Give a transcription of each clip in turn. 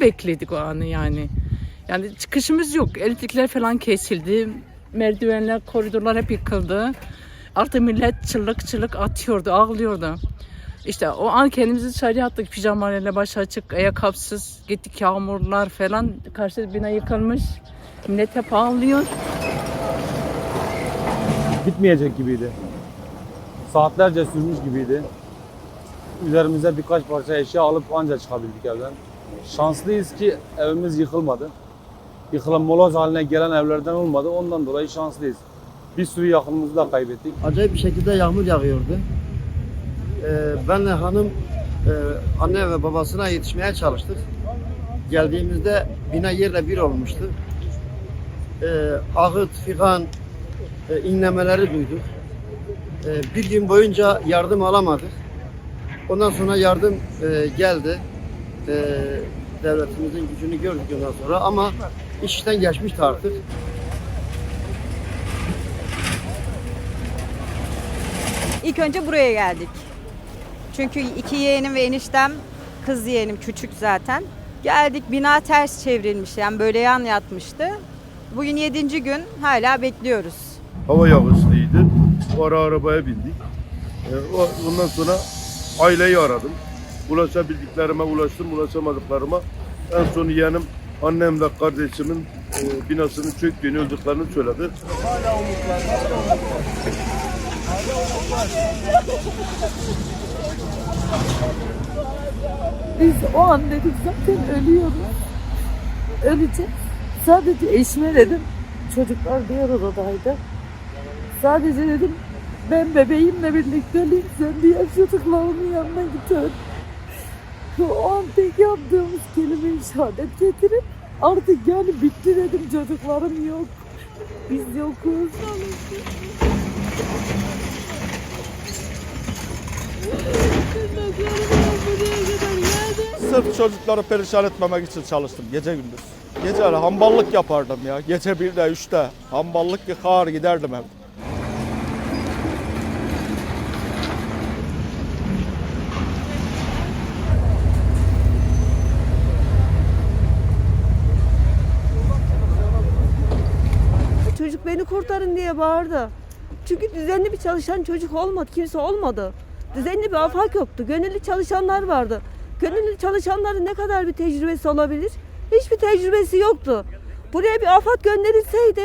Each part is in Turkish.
bekledik o anı yani. Yani çıkışımız yok. Elektrikler falan kesildi. Merdivenler, koridorlar hep yıkıldı. Artık millet çığlık çığlık atıyordu, ağlıyordu. İşte o an kendimizi dışarıya attık pijamalarla baş açık, ayakkabısız. Gittik yağmurlar falan. Karşı bina yıkılmış. Millet hep ağlıyor. Bitmeyecek gibiydi. Saatlerce sürmüş gibiydi. Üzerimize birkaç parça eşya alıp anca çıkabildik evden. Şanslıyız ki evimiz yıkılmadı. Yıkılan moloz haline gelen evlerden olmadı. Ondan dolayı şanslıyız. Bir sürü yakınımızı da kaybettik. acayip bir şekilde yağmur yağıyordu. Ee, benle hanım e, anne ve babasına yetişmeye çalıştık. Geldiğimizde bina yerle bir olmuştu. Ee, ağıt, figan, e, inlemeleri duyduk. Ee, bir gün boyunca yardım alamadık. Ondan sonra yardım e, geldi. Ee, devletimizin gücünü gördük ondan sonra ama iş işten geçmişti artık. İlk önce buraya geldik. Çünkü iki yeğenim ve eniştem, kız yeğenim küçük zaten. Geldik bina ters çevrilmiş yani böyle yan yatmıştı. Bugün yedinci gün hala bekliyoruz. Hava yağışlıydı. O ara arabaya bindik. Ee, o- ondan sonra aileyi aradım. Ulaşabildiklerime ulaştım, ulaşamadıklarıma. En son yeğenim annemle kardeşimin e, binasının çöktüğünü, öldüklerini söyledi. Biz o an dedik zaten ölüyoruz. Öleceğiz. Sadece eşime dedim. Çocuklar diğer odadaydı. Sadece dedim ben bebeğimle birlikte öleyim sen diğer çocuklarımın yanına git. O an tek yaptığımız kelime şehadet getirip artık yani bitti dedim çocuklarım yok. Biz yokuz. Sırf çocukları perişan etmemek için çalıştım gece gündüz. Gece hamballık yapardım ya. Gece bir de üçte hamballık yıkar giderdim evde. Çocuk beni kurtarın diye bağırdı. Çünkü düzenli bir çalışan çocuk olmadı, kimse olmadı. Düzenli bir afak yoktu. Gönüllü çalışanlar vardı. Gönüllü çalışanların ne kadar bir tecrübesi olabilir? Hiçbir tecrübesi yoktu. Buraya bir afat gönderilseydi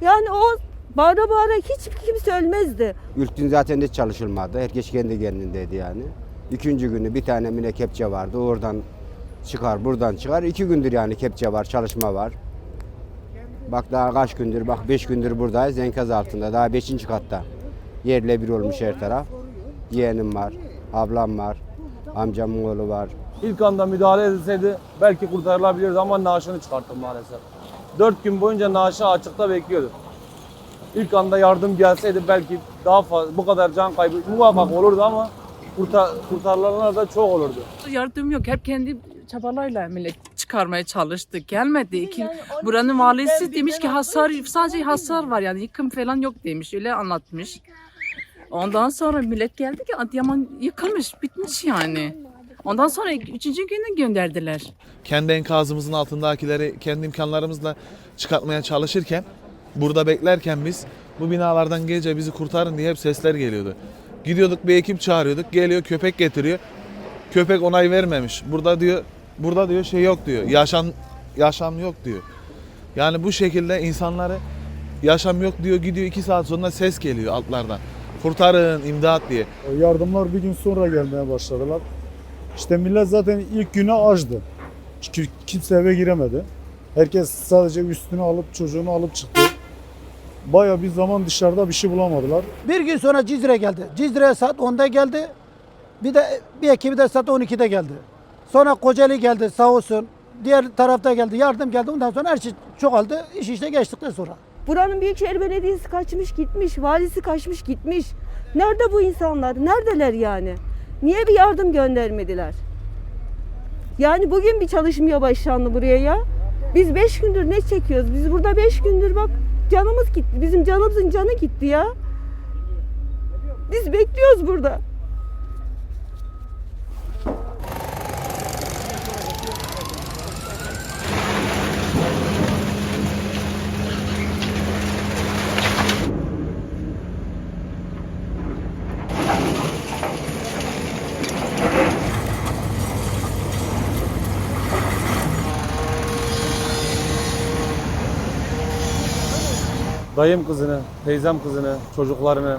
yani o bağıra bağıra hiç kimse ölmezdi. İlk gün zaten hiç çalışılmadı. Herkes kendi kendindeydi yani. İkinci günü bir tane mine kepçe vardı. Oradan çıkar, buradan çıkar. İki gündür yani kepçe var, çalışma var. Bak daha kaç gündür, bak beş gündür buradayız. Enkaz altında, daha beşinci katta. Yerle bir olmuş her taraf. Yeğenim var, ablam var, amcamın oğlu var. İlk anda müdahale edilseydi belki kurtarılabilirdi ama naaşını çıkarttı maalesef. Dört gün boyunca naaşı açıkta bekliyordu. İlk anda yardım gelseydi belki daha fazla bu kadar can kaybı muhakkak olurdu ama kurtar, kurtarılanlar da çok olurdu. Yardım yok. Hep kendi çabalarla millet çıkarmaya çalıştı. Gelmedi. İki, buranın valisi demiş ki hasar sadece hasar var yani yıkım falan yok demiş. Öyle anlatmış. Ondan sonra millet geldi ki Adıyaman yıkılmış, bitmiş yani. Ondan sonra üçüncü günü gönderdiler. Kendi enkazımızın altındakileri kendi imkanlarımızla çıkartmaya çalışırken burada beklerken biz bu binalardan gece bizi kurtarın diye hep sesler geliyordu. Gidiyorduk bir ekip çağırıyorduk. Geliyor köpek getiriyor. Köpek onay vermemiş. Burada diyor burada diyor şey yok diyor. Yaşam yaşam yok diyor. Yani bu şekilde insanları yaşam yok diyor gidiyor iki saat sonra ses geliyor altlardan. Kurtarın imdat diye. Yardımlar bir gün sonra gelmeye başladılar. İşte millet zaten ilk günü açtı. Çünkü kimse eve giremedi. Herkes sadece üstünü alıp çocuğunu alıp çıktı. Baya bir zaman dışarıda bir şey bulamadılar. Bir gün sonra Cizre geldi. Cizre saat 10'da geldi. Bir de bir ekibi de saat 12'de geldi. Sonra Kocaeli geldi sağ olsun. Diğer tarafta geldi. Yardım geldi. Ondan sonra her şey çoğaldı. İş işte geçtikten sonra. Buranın Büyükşehir Belediyesi kaçmış gitmiş, valisi kaçmış gitmiş. Nerede bu insanlar? Neredeler yani? Niye bir yardım göndermediler? Yani bugün bir çalışmaya başlandı buraya ya. Biz beş gündür ne çekiyoruz? Biz burada beş gündür bak canımız gitti. Bizim canımızın canı gitti ya. Biz bekliyoruz burada. Dayım kızını, teyzem kızını, çocuklarını,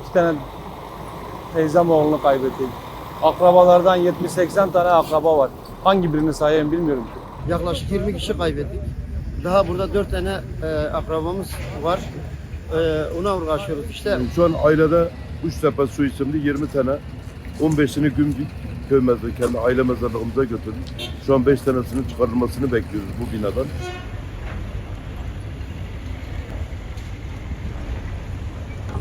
iki tane teyzem oğlunu kaybettik. Akrabalardan 70-80 tane akraba var. Hangi birini sayayım bilmiyorum. Yaklaşık 20 kişi kaybettik. Daha burada 4 tane e, akrabamız var. E, ona uğraşıyoruz işte. Şu an ailede Uçtepe Su isimli 20 tane 15'ini Gümrük köy mezarı, kendi aile mezarlığımıza götürdük. Şu an 5 tanesinin çıkarılmasını bekliyoruz bu binadan.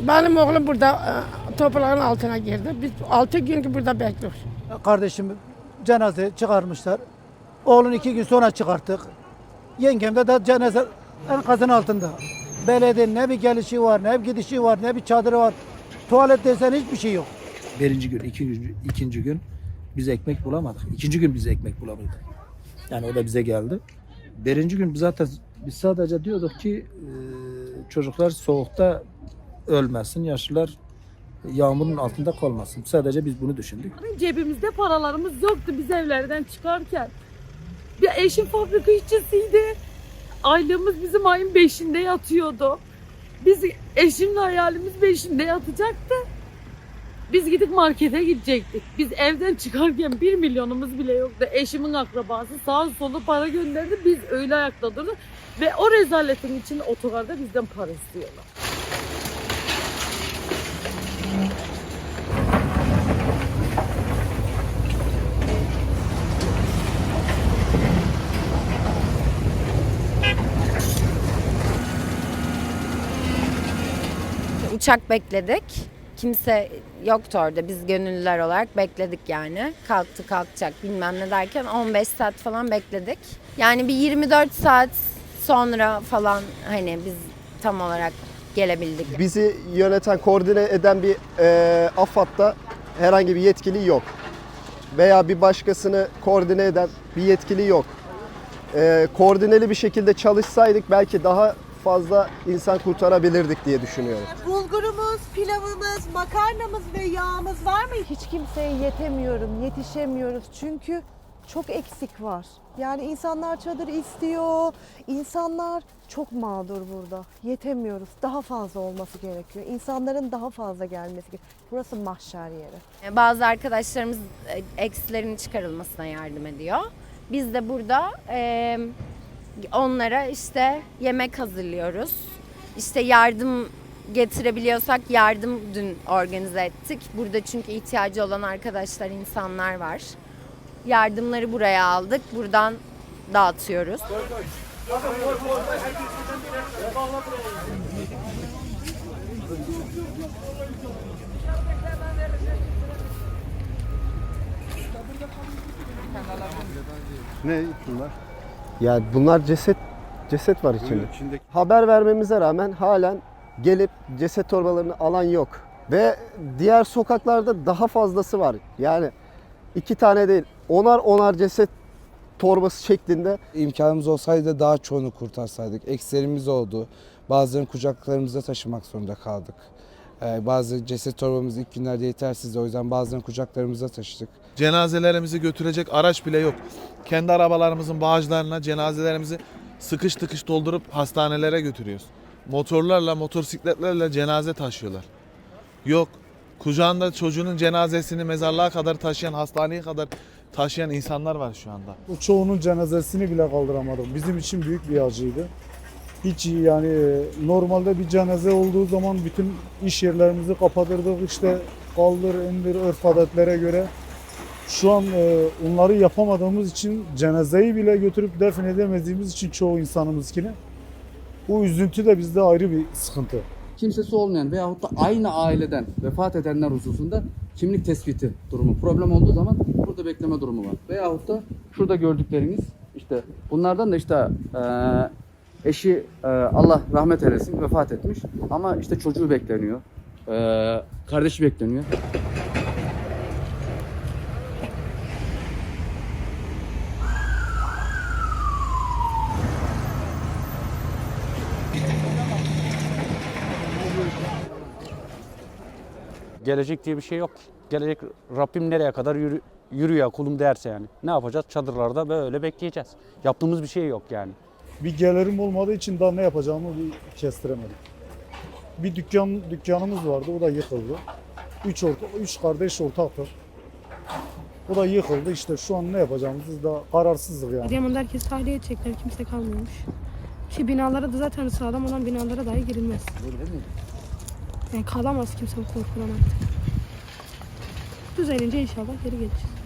Benim oğlum burada e, toprağın altına girdi. Biz 6 gün burada bekliyoruz. Kardeşim cenaze çıkarmışlar. Oğlun iki gün sonra çıkarttık. Yengem de, de cenaze enkazın altında. Belediyenin ne bir gelişi var, ne bir gidişi var, ne bir çadırı var. Tuvalet desen hiçbir şey yok. Birinci gün, ikinci, gün- ikinci gün biz ekmek bulamadık. İkinci gün biz ekmek bulabildik. Yani o da bize geldi. Birinci gün biz zaten biz sadece diyorduk ki e, çocuklar soğukta ölmesin, yaşlılar yağmurun altında kalmasın. Sadece biz bunu düşündük. Cebimizde paralarımız yoktu biz evlerden çıkarken. Bir eşim fabrika işçisiydi. Aylığımız bizim ayın beşinde yatıyordu. Biz eşimle hayalimiz beşinde yatacaktı. Biz gidip markete gidecektik. Biz evden çıkarken bir milyonumuz bile yoktu. Eşimin akrabası sağ solu para gönderdi. Biz öyle ayakta durduk. Ve o rezaletin içinde otogarda bizden para istiyorlar. Uçak bekledik. Kimse yoktu orada. Biz gönüllüler olarak bekledik yani. Kalktı kalkacak bilmem ne derken 15 saat falan bekledik. Yani bir 24 saat sonra falan hani biz tam olarak gelebildik. Bizi yöneten, koordine eden bir e, AFAD'da herhangi bir yetkili yok. Veya bir başkasını koordine eden bir yetkili yok. E, koordineli bir şekilde çalışsaydık belki daha fazla insan kurtarabilirdik diye düşünüyorum. Bulgurumuz, pilavımız, makarnamız ve yağımız var mı? Hiç kimseye yetemiyorum, yetişemiyoruz. Çünkü çok eksik var. Yani insanlar çadır istiyor. İnsanlar çok mağdur burada. Yetemiyoruz. Daha fazla olması gerekiyor. İnsanların daha fazla gelmesi gerekiyor. Burası mahşer yeri. Bazı arkadaşlarımız e, eksilerin çıkarılmasına yardım ediyor. Biz de burada e, onlara işte yemek hazırlıyoruz. İşte yardım getirebiliyorsak yardım dün organize ettik. Burada çünkü ihtiyacı olan arkadaşlar, insanlar var. Yardımları buraya aldık. Buradan dağıtıyoruz. Ne bunlar? Yani bunlar ceset ceset var içinde. Haber vermemize rağmen halen gelip ceset torbalarını alan yok. Ve diğer sokaklarda daha fazlası var. Yani iki tane değil, onar onar ceset torbası şeklinde İmkanımız olsaydı daha çoğunu kurtarsaydık. Eksilerimiz oldu. Bazılarını kucaklarımızda taşımak zorunda kaldık. Ee, bazı ceset torbamız ilk günlerde yetersizdi. O yüzden bazılarını kucaklarımızda taşıdık. Cenazelerimizi götürecek araç bile yok. Kendi arabalarımızın bağcılarına cenazelerimizi sıkış tıkış doldurup hastanelere götürüyoruz. Motorlarla, motosikletlerle cenaze taşıyorlar. Yok. Kucağında çocuğunun cenazesini mezarlığa kadar taşıyan, hastaneye kadar taşıyan insanlar var şu anda. O çoğunun cenazesini bile kaldıramadık. Bizim için büyük bir acıydı. Hiç yani e, normalde bir cenaze olduğu zaman bütün iş yerlerimizi kapatırdık. İşte kaldır indir örf adetlere göre. Şu an e, onları yapamadığımız için cenazeyi bile götürüp defin edemediğimiz için çoğu insanımızkini. Bu üzüntü de bizde ayrı bir sıkıntı. Kimsesi olmayan veyahut da aynı aileden vefat edenler hususunda kimlik tespiti durumu problem olduğu zaman burada bekleme durumu var. Veyahut da şurada gördükleriniz işte bunlardan da işte eee, eşi eee, Allah rahmet eylesin vefat etmiş ama işte çocuğu bekleniyor. Eee, kardeşi bekleniyor. Gelecek diye bir şey yok. Gelecek Rabbim nereye kadar yürü, yürü ya kulum derse yani. Ne yapacağız? Çadırlarda böyle bekleyeceğiz. Yaptığımız bir şey yok yani. Bir gelirim olmadığı için daha ne yapacağımı bir kestiremedim. Bir dükkan dükkanımız vardı, o da yıkıldı. Üç, orta, üç kardeş ortaktır. O da yıkıldı. İşte şu an ne yapacağımızı da kararsızlık yani. Adıyaman'da herkes tahliye edecekler. Kimse kalmıyormuş. Ki binalara da zaten sağlam olan binalara dahi girilmez. Yani kalamaz kimse bu korkudan artık. Düzelince inşallah geri geleceğiz.